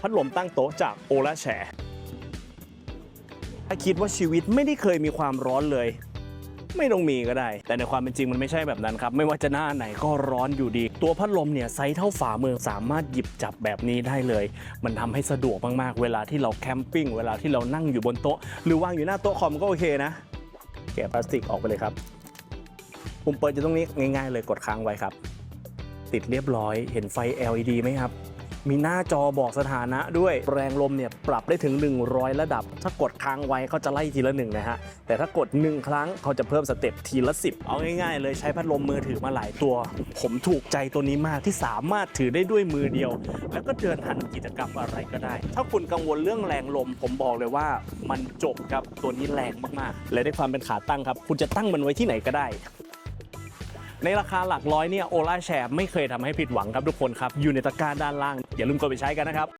พัดลมตั้งโต๊ะจากโอลาแชร์ถ้าคิดว่าชีวิตไม่ได้เคยมีความร้อนเลย ไม่ต้องมีก็ได้ แต่ในความเป็นจริงมันไม่ใช่แบบนั้นครับ ไม่ว่าจะหน้าไหนก็ร้อนอยู่ดี ตัวพัดลมเนี่ยไซส์เท่าฝ่ามือสามารถหยิบจับแบบนี้ได้เลย มันทำให้สะดวกมากๆ เวลาที่เราแคมปิ้งเวลาที่เรานั่งอยู่บนโต๊ะ หรือวางอยู่หน้าโต๊ะคอมก็โอเคนะแกะพลาสติกออกไปเลยครับปุ่มเปิดอยู่ตรงนี้ง่าย ๆ เลยกดค้างไว้ครับ ติดเรียบร้อยเห็นไฟ LED ไหมครับ มีหน้าจอบอกสถานะด้วยแรงลมเนี่ยปรับได้ถึง 100 ระดับ ถ้ากดค้างไว้เขาจะไล่ทีละหนึ่งนะฮะ แต่ถ้ากด 1 ครั้งเขาจะเพิ่มสเต็ปทีละ 10 เอาง่ายๆเลยใช้พัดลมมือถือมาหลายตัว ผมถูกใจตัวนี้มากที่สามารถถือได้ด้วยมือเดียว แล้วก็เดินหันกิจกรรมอะไรก็ได้ ถ้าคุณกังวลเรื่องแรงลม ผมบอกเลยว่ามันจบครับตัวนี้แรงมากๆ และด้วยความเป็นขาตั้งครับ คุณจะตั้งมันไว้ที่ไหนก็ได้ ในราคาหลักร้อยเนี่ยโอล่าแชร์ไม่เคยทำให้ผิดหวังครับทุกคนครับ อยู่ในตะกร้าด้านล่าง อย่าลืมกดไปใช้กันนะครับ